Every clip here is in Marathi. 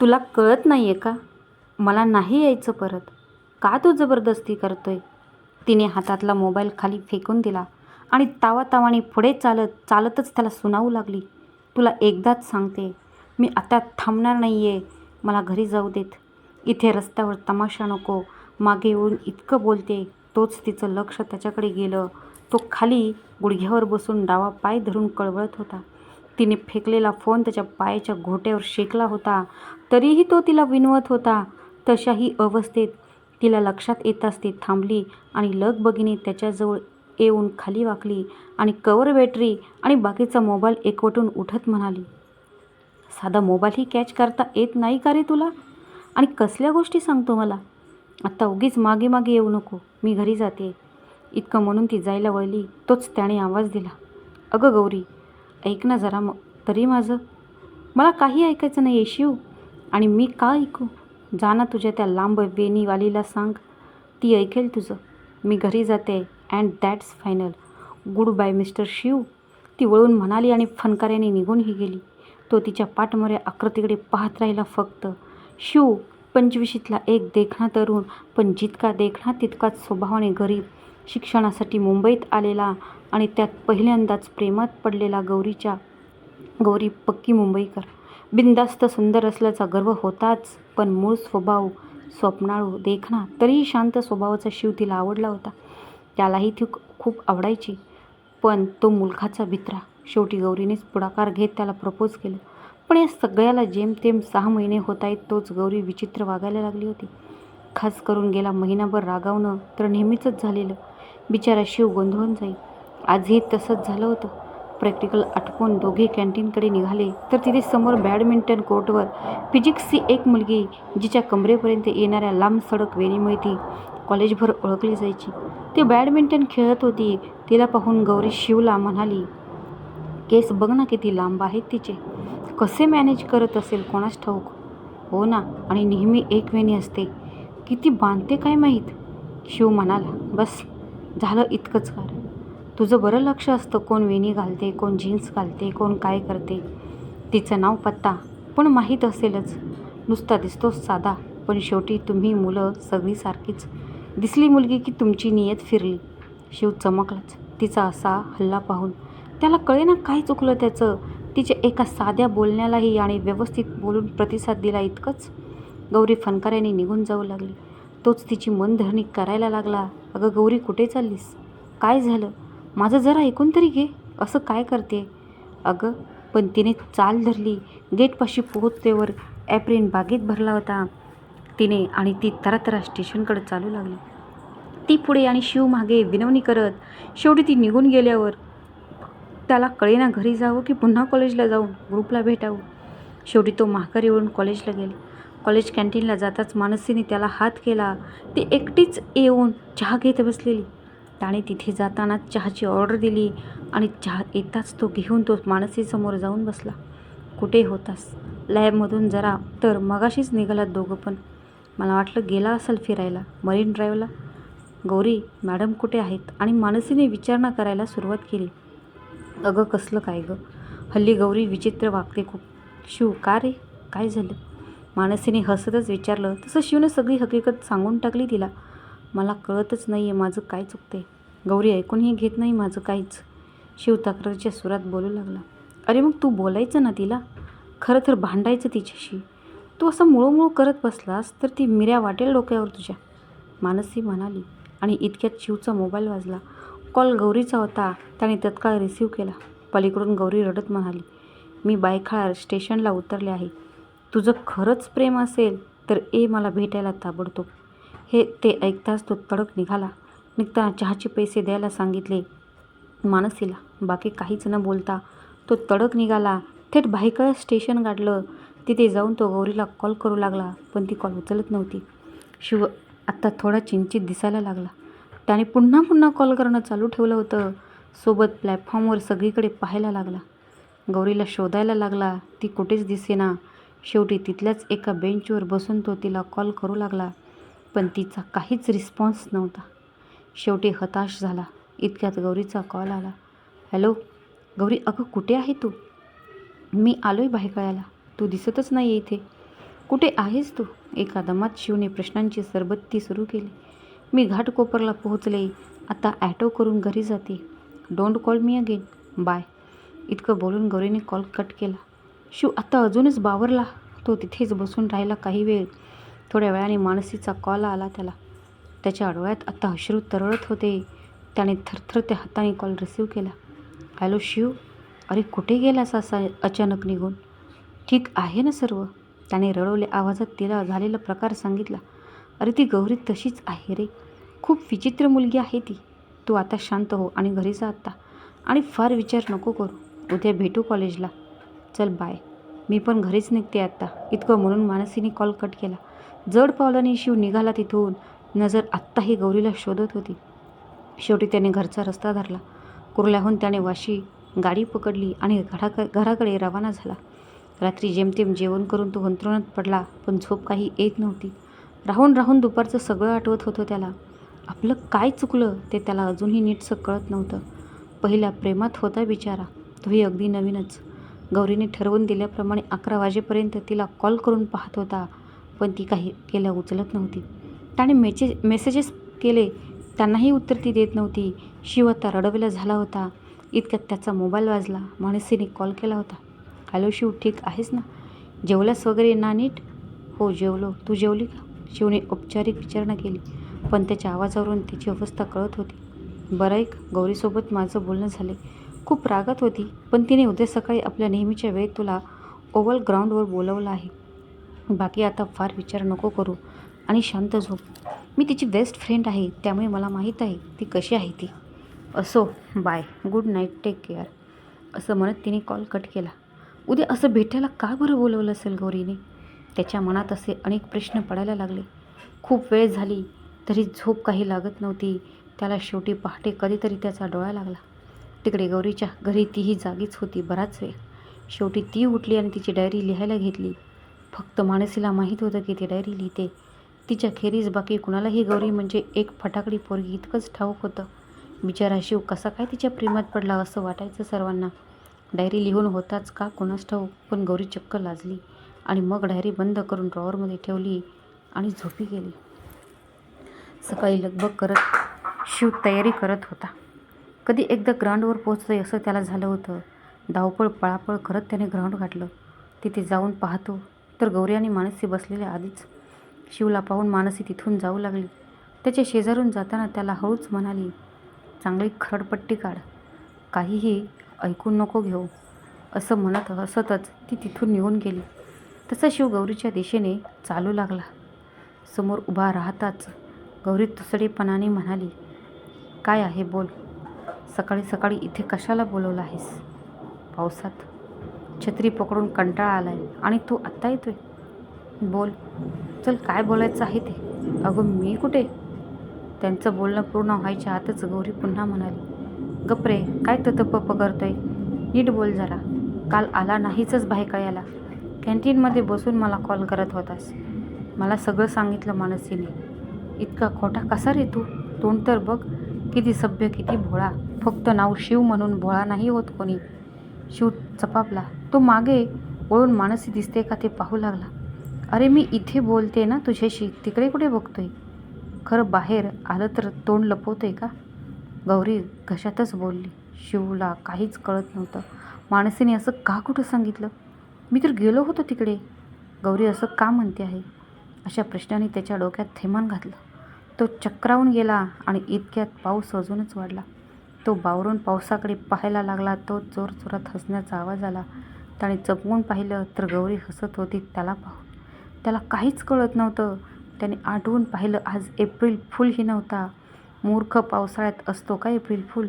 तुला कळत नाही आहे का? मला नाही यायचं परत. का तू जबरदस्ती करतोय? तिने हातातला मोबाईल खाली फेकून दिला आणि तावातावाने पुढे चालत चालतच त्याला सुनावू लागली. तुला एकदाच सांगते मी आता थांबणार नाही आहे मला घरी जाऊ देत. इथे रस्त्यावर तमाशा नको. मागे येऊन इतकं बोलते. तोच तिचं लक्ष त्याच्याकडे गेलं. तो खाली गुडघ्यावर बसून डावा पाय धरून कळवळत होता. तिने फेकलेला फोन त्याच्या पायाच्या घोट्यावर शेकला होता. तरीही तो तिला विनवत होता. तशाही अवस्थेत तिला लक्षात येताच ती थांबली आणि लगबगीने त्याच्याजवळ येऊन खाली वाकली आणि कवर बॅटरी आणि बाकीचा मोबाईल एकवटून उठत म्हणाली साधा मोबाईलही कॅच करता येत नाही का रे तुला? आणि कसल्या गोष्टी सांगतो मला? आत्ता उगीच मागे मागे येऊ नको मी घरी जाते. इतकं म्हणून ती जायला वळली. तोच त्याने आवाज दिला अगं गौरी ऐक ना जरा मग. तरी माझं. मला काही ऐकायचं नाही आहे शिव. आणि मी का ऐकू? जा ना तुझ्या त्या लांब वेणीवालीला सांग. ती ऐकेल तुझं. मी घरी जाते. And that's final goodbye mister Shiv. ती वळून म्हणाली आणि फनकाऱ्याने निघूनही गेली. तो तिच्या पाठमोऱ्या आकृतीकडे पाहत राहिला फक्त. शिव पंचवीशीतला एक देखणा तरुण पण जितका देखणा तितकाच स्वभावाने गरीब. शिक्षणासाठी मुंबईत आलेला आणि त्यात पहिल्यांदाच प्रेमात पडलेला गौरीच्या गौरी पक्की मुंबईकर. बिनधास्त सुंदर असल्याचा गर्व होताच पण मूळ स्वभाव स्वप्नाळू देखणा तरीही शांत स्वभावाचा शिव तिला आवडला होता. त्यालाही ती खूप आवडायची पण तो मुलखाचा भित्रा शेवटी गौरीनेच पुढाकार घेत त्याला प्रपोज केलं. पण या सगळ्याला जेमतेम सहा महिने होत आहेत तोच गौरी विचित्र वागायला लागली होती. खास करून गेला महिनाभर रागावणं तर नेहमीचंच झालेलं. बिचारा शिव गोंधळून जाई आजही तसंच झालं होतं. प्रॅक्टिकल आटपून दोघे कॅन्टीनकडे निघाले. तर तिथे समोर बॅडमिंटन कोर्टवर फिजिक्सची एक मुलगी जिच्या कमरेपर्यंत येणाऱ्या लांब सडक वेणीमुळे ती कॉलेजभर ओळखली जायची. ती बॅडमिंटन खेळत होती. तिला पाहून गौरी शिवला म्हणाली केस बघ ना किती लांब आहेत तिचे. कसे मॅनेज करत असेल कोणास ठाऊक? हो ना आणि नेहमी एक वेणी असते. किती बांधते काय माहीत? शिव म्हणाला बस झालं इतकंच कारण. तुझं बरं लक्ष असतं कोण वेणी घालते कोण जीन्स घालते कोण काय करते. तिचं नाव पत्ता पण माहीत असेलच. नुसता दिसतो साधा पण शेवटी तुम्ही मुलं सगळी सारखीच दिसली मुलगी की तुमची नियत फिरली. शिव चमकलाच. तिचा असा हल्ला पाहून. त्याला कळेना काय चुकलं त्याचं. तिच्या एका साध्या बोलण्यालाही आणि व्यवस्थित बोलून प्रतिसाद दिला इतकंच. गौरी फनकाऱ्याने निघून जाऊ लागली. तोच तिची मनधरणी करायला लागला. अगं गौरी कुठे चाललीस? काय झालं? माझं जरा ऐकून तरी घे. असं काय करते? अगं पण तिने चाल धरली. गेटपाशी पोहोचतेवर ॲप्रिन बागेत भरला होता. तिने आणि ती तरातरा स्टेशनकडे चालू लागली. ती पुढे आणि शिव मागे विनवणी करत शेवटी ती निघून गेल्यावर त्याला कळेना घरी जावं की पुन्हा कॉलेजला जाऊन ग्रुपला भेटावं. शेवटी तो माघारी येऊन कॉलेजला गेला. कॉलेज कॅन्टीनला जाताच मानसीने त्याला हात केला. ती एकटीच येऊन चहा घेत बसलेली. त्याने तिथे जाताना चहाची ऑर्डर दिली आणि चहा येताच तो घेऊन तो मानसीसमोर जाऊन बसला. कुठे होतास? लॅबमधून जरा तर मगाशीच निघालात दोघं पण. मला वाटलं गेला असेल फिरायला मरीन ड्राईव्हला. गौरी मॅडम कुठे आहेत? आणि मानसीने विचारणा करायला सुरुवात केली. अगं कसलं काय गं? हल्ली गौरी विचित्र वागते खूप. शिव का रे? काय झालं? मानसीने हसतच विचारलं. तसं शिवने सगळी हकीकत सांगून टाकली तिला. मला कळतच नाही आहे माझं काय चुकते गौरी ऐकूनही घेत नाही माझं काहीच. शिव तक्रारीच्या सुरात बोलू लागला. अरे मग तू बोलायचं ना तिला? खरं तर भांडायचं तिच्याशी. तू असं मुळूमुळू करत बसलास तर ती मिऱ्या वाटेल डोक्यावर तुझ्या. मानसी म्हणाली आणि इतक्यात शिवचा मोबाईल वाजला. कॉल गौरीचा होता. त्याने तत्काळ रिसीव केला. पलीकडून गौरी रडत म्हणाली मी बायखाळ स्टेशनला उतरले आहे. तुझं खरंच प्रेम असेल तर ए मला भेटायला ताबडतोब. हे ते ऐकताच तो तडक निघाला. निघताना चहाचे पैसे द्यायला सांगितले. मानसीला बाकी काहीच न बोलता तो तडक निघाला. थेट भाईकळ स्टेशन गाठलं तिथे जाऊन तो गौरीला कॉल करू लागला पण ती कॉल उचलत नव्हती. शिव आत्ता थोडा चिंचित दिसायला लागला. त्याने पुन्हा पुन्हा कॉल करणं चालू ठेवलं होतं. सोबत प्लॅटफॉर्मवर सगळीकडे पाहायला लागला. गौरीला शोधायला लागला ती कुठेच दिसेना. शेवटी तिथल्याच एका बेंचवर बसून तो तिला कॉल करू लागला पण तिचा काहीच रिस्पॉन्स नव्हता. शेवटी हताश झाला. इतक्यात गौरीचा कॉल आला. हॅलो गौरी अगं कुठे आहे तू? मी आलो आहे भायकळ्याला तू दिसतच नाही आहे इथे. कुठे आहेस तू? एका दमात शिवने प्रश्नांची सरबत्ती सुरू केली. मी घाटकोपरला पोहोचले. आता ॲटो करून घरी जाते. Don't call me again. Bye. इतकं बोलून गौरीने कॉल कट केला. शिव आता अजूनच बावरला तो तिथेच बसून राहिला काही वेळ. थोड्या वेळाने मानसीचा कॉल आला त्याला. त्याच्या डोळ्यात आता अश्रू तरळत होते. त्याने थरथर त्या हाताने कॉल रिसीव केला. हॅलो शिव? अरे कुठे गेलास असा अचानक निघून? ठीक आहे ना सर्व. त्याने रडवल्या आवाजात तिला झालेला प्रकार सांगितला. अरे ती गौरी तशीच आहे रे. खूप विचित्र मुलगी आहे ती. तू आता शांत हो आणि घरी जा आत्ता आणि फार विचार नको करू. उद्या भेटू कॉलेजला चल बाय. मी पण घरीच निघते आत्ता इतकं म्हणून मानसीने कॉल कट केला. जड पावलाने शिव निघाला तिथून. नजर आत्ताही गौरीला शोधत होती. शेवटी त्याने घरचा रस्ता धरला. कुर्ल्याहून त्याने वाशी गाडी पकडली आणि घराक घराकडे रवाना झाला. रात्री जेमतेम जेवण करून तो अंतरुणात पडला पण झोप काही येत नव्हती. राहून राहून दुपारचं सगळं आठवत होतं त्याला. आपलं काय चुकलं ते त्याला अजूनही नीटसं कळत नव्हतं. पहिल्या प्रेमात होता बिचारा. तोही अगदी नवीनच. गौरीने ठरवून दिल्याप्रमाणे अकरा वाजेपर्यंत तिला कॉल करून पाहत होता पण ती काही केल्या उचलत नव्हती. त्याने मेसेज मेसेजेस केले त्यांनाही उत्तर ती देत नव्हती. शिव आता रडवेला झाला होता. इतक्यात त्याचा मोबाईल वाजला. माणसीने कॉल केला होता. हॅलो शिव ठीक आहेस ना? जेवलास वगैरे ना नीट? हो जेवलो. तू जेवली का? शिवने औपचारिक विचारणा केली पण त्याच्या आवाजावरून तिची अवस्था कळत होती. बरं एक गौरीसोबत माझं बोलणं झाले खूप रागात होती पण तिने उद्या सकाळी आपल्या नेहमीच्या वेळेत तुला ओव्हल ग्राउंडवर बोलवलं आहे. बाकी आता फार विचार नको करू आणि शांत झोप. मी तिची बेस्ट फ्रेंड आहे त्यामुळे मला माहीत आहे ती कशी आहे ती. असो bye. Good night take care. असं म्हणत तिने कॉल कट केला. उद्या असं भेटायला का बरं बोलवलं असेल गौरीने? त्याच्या मनात असे अनेक प्रश्न पडायला लागले. खूप वेळ झाली तरी झोप काही लागत नव्हती. त्याला शेवटी पहाटे कधीतरी त्याचा डोळा लागला. तिकडे गौरीच्या घरी तीही जागीच होती बराच वेळ. शेवटी ती उठली आणि तिची डायरी लिहायला घेतली. फक्त मानसीला माहीत होतं की ती डायरी लिहिते. तिच्या खेरीज बाकी कुणालाही गौरी म्हणजे एक फटाकडी पोरगी इतकंच ठाऊक होतं. बिचारा शिव कसा काय तिच्या प्रेमात पडला असं वाटायचं सर्वांना. डायरी लिहून होताच का कोणास ठाऊक पण गौरी चक्क लाजली आणि मग डायरी बंद करून ड्रॉवरमध्ये ठेवली आणि झोपी गेली. सकाळी लगबग करत शिव तयारी करत होता. कधी एकदा ग्राउंडवर पोहोचतोय असं त्याला झालं होतं. धावपळ पळापळ करत त्याने ग्राउंड गाठलं. तिथे जाऊन पाहतो. तर गौरी आणि मानसी बसलेल्या आधीच शिवला पाहून मानसी तिथून जाऊ लागली. त्याच्या शेजारून जाताना त्याला हळूच म्हणाली चांगली खरडपट्टी काढ. काहीही ऐकून नको घेऊ. असं म्हणत हसतच ती तिथून निघून गेली. तसा शिव गौरीच्या दिशेने चालू लागला. समोर उभा राहताच गौरी तुसडेपणाने म्हणाली काय आहे? बोल. सकाळी सकाळी इथे कशाला बोलवलं आहेस? पावसात छत्री पकडून कंटाळा आलाय. आणि तू आत्ता येतोय? बोल. चल काय बोलायचं आहे ते? अगं मी कुठे? त्यांचं बोलणं पूर्ण व्हायच्या आतच गौरी पुन्हा म्हणाली गप्रे काय ततप करतोय नीट बोल जरा. काल आला नाहीचच बाहेर कॅन्टीनमध्ये बसून मला कॉल करत होतास. मला सगळं सांगितलं मानसीने. इतका खोटा कसा रे तू? तोंड तर बघ. किती सभ्य किती भोळा. फक्त नाव शिव म्हणून भोळा नाही होत कोणी. शिव चपापला. तो मागे वळून मानसी दिसते का ते पाहू लागला. अरे मी इथे बोलते ना तुझ्याशी. तिकडे कुठे बघतोय? खरं बाहेर आलं तर तोंड लपवतोय का? गौरी घशातच बोलली. शिवला काहीच कळत नव्हतं. मानसीने असं का कुठं सांगितलं? मी तर गेलो होतो तिकडे. गौरी असं का म्हणते आहे? अशा प्रश्नाने त्याच्या डोक्यात थैमान घातलं. तो चक्रावून गेला आणि इतक्यात पाऊस अजूनच वाढला. तो बावरून पावसाकडे पाहायला लागला तो जोर जोरात हसण्याचा आवाज आला. त्याने चपवून पाहिलं तर गौरी हसत होती त्याला पाहून. त्याला काहीच कळत नव्हतं. त्याने आठवून पाहिलं आज एप्रिल फुलही नव्हता. मूर्ख पावसाळ्यात असतो का एप्रिल फुल?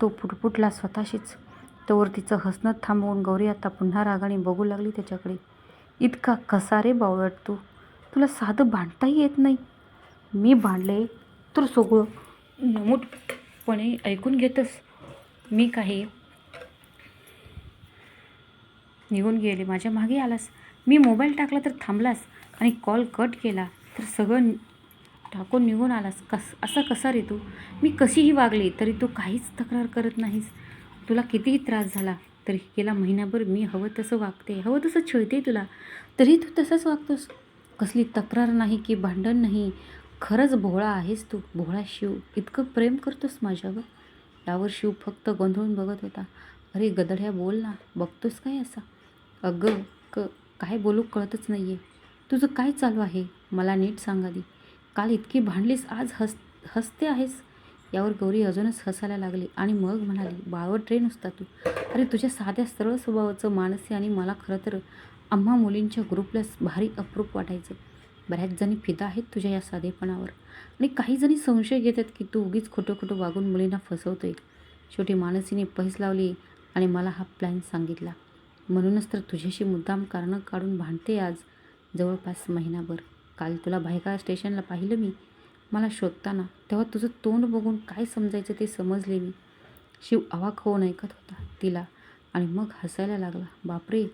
तो पुटपुटला स्वतःशीच. तोवर तिचं हसणं थांबवून गौरी आता पुन्हा रागाने बघू लागली त्याच्याकडे. इतका कसा रे बावळट तू? तुला साधं भांडताही येत नाही. मी भांडले तर सगळं नमूदपणे ऐकून घेतच मी काही निघून गेले. माझ्या मागे आलास. मी मोबाईल टाकला तर थांबलास आणि कॉल कट केला तर सगळं टाकून निघून आलास. कस असा कसा रे तू? मी कशीही वागली तरी तू काहीच तक्रार करत नाहीस. तुला कितीही त्रास झाला तरी गेला महिनाभर मी हवं तसं वागते. हवं तसं छळते तुला. तरी तू तसंच वागतोस. कसली तक्रार नाही की भांडण नाही. खरंच भोळा आहेस तू भोळा शिव. इतकं प्रेम करतोस माझ्यावर. यावर शिव फक्त गोंधळून बघत होता. अरे गदड्या बोल ना. बघतोस काय असा? अगं क काय बोलू कळतच नाही आहे तुझं काय चालू आहे? मला नीट सांगा आधी. काल इतकी भांडलीस आज हस हसते आहेस? यावर गौरी अजूनच हसायला लागली आणि मग म्हणाली बाळवट रे नुसता तू. अरे तुझ्या साध्या सरळ स्वभावाचं मानसी आणि मला खरं तर आम्हा मुलींच्या ग्रुपलाच भारी अप्रूप वाटायचं. बऱ्याच जणी फिदा आहेत तुझ्या या साधेपणावर. आणि काही जणी संशय घेतात की तू उगीच खोटं खोटं वागून मुलींना फसवतोय. शेवटी मानसीने पैस लावली आणि मला हा प्लॅन सांगितला. म्हणूनच तर तुझ्याशी मुद्दाम कारणं काढून भांडते आज. जवळपास महिनाभर. काल तुला भायखळा स्टेशनला पाहिलं मी. मला शोधताना तेव्हा तुझं तोंड बघून काय समजायचं ते समजले मी. शिव अवाक होऊन ऐकत होता तिला आणि मग हसायला लागला. बापरे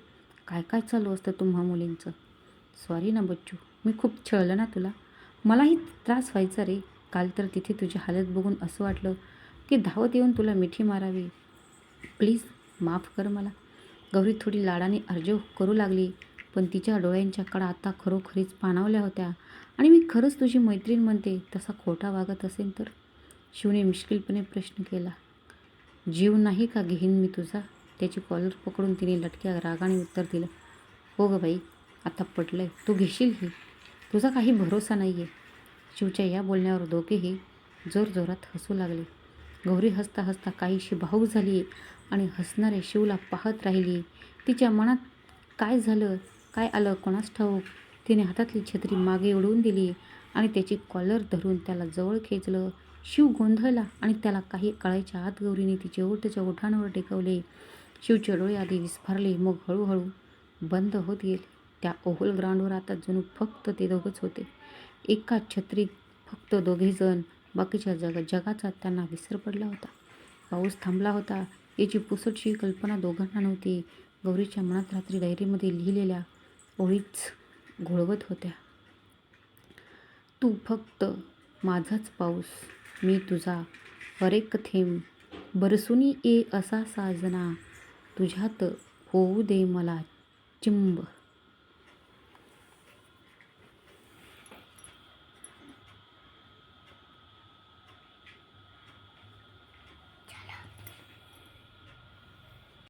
काय काय चालू असतं तुम्हा मुलींचं? सॉरी ना बच्चू. मी खूप छळलं ना तुला. मलाही त्रास व्हायचा रे. काल तर तिथे तुझी हालत बघून असं वाटलं की धावत येऊन तुला मिठी मारावी. प्लीज माफ कर मला. गौरी थोडी लाडाने अर्ज करू लागली पण तिच्या डोळ्यांच्या कडा आता खरोखरीच पाणावल्या होत्या. आणि मी खरंच तुझी मैत्रीण म्हणते तसा खोटा वागत असेल तर? शिवने मिश्किलपणे प्रश्न केला. जीव नाही का घेईन मी तुझा? त्याची कॉलर पकडून तिने लटक्या रागाने उत्तर दिलं. हो गं बाई आता पटलं आहे तू घेशील ही? तुझा काही भरोसा नाही आहे शिवच्या या बोलण्यावर दोघेही जोरजोरात हसू लागले. गौरी हसता हसता काहीशी भाऊक झाली आणि हसणाऱ्या शिवला पाहत राहिली. तिच्या मनात काय झालं काय आलं कोणास ठाऊक? तिने हातातली छत्री मागे उडवून दिली आणि त्याची कॉलर धरून त्याला जवळ खेचलं. शिव गोंधळला आणि त्याला काही कळायच्या आत गौरीने तिचे ओठ त्याच्या ओठांवर टेकवले. शिवचे डोळे आधी विस्फारले मग हळूहळू बंद होत गेले. त्या ओहोल ग्राउंडवर आता जणू फक्त ते दोघंच होते. एका छत्रीत फक्त दोघेजण बाकीच्या जग जगाचा त्यांना विसर पडला होता. पाऊस थांबला होता. याची पुसटशी कल्पना दोघांना नव्हती. गौरीच्या मनात रात्री डायरीमध्ये लिहिलेल्या ओळीच घोळवत होत्या. तू फक्त माझाच पाऊस मी तुझा हरेक थेंब. बरसुनी ये असा साजना तुझ्यात होऊ दे मला चिंब.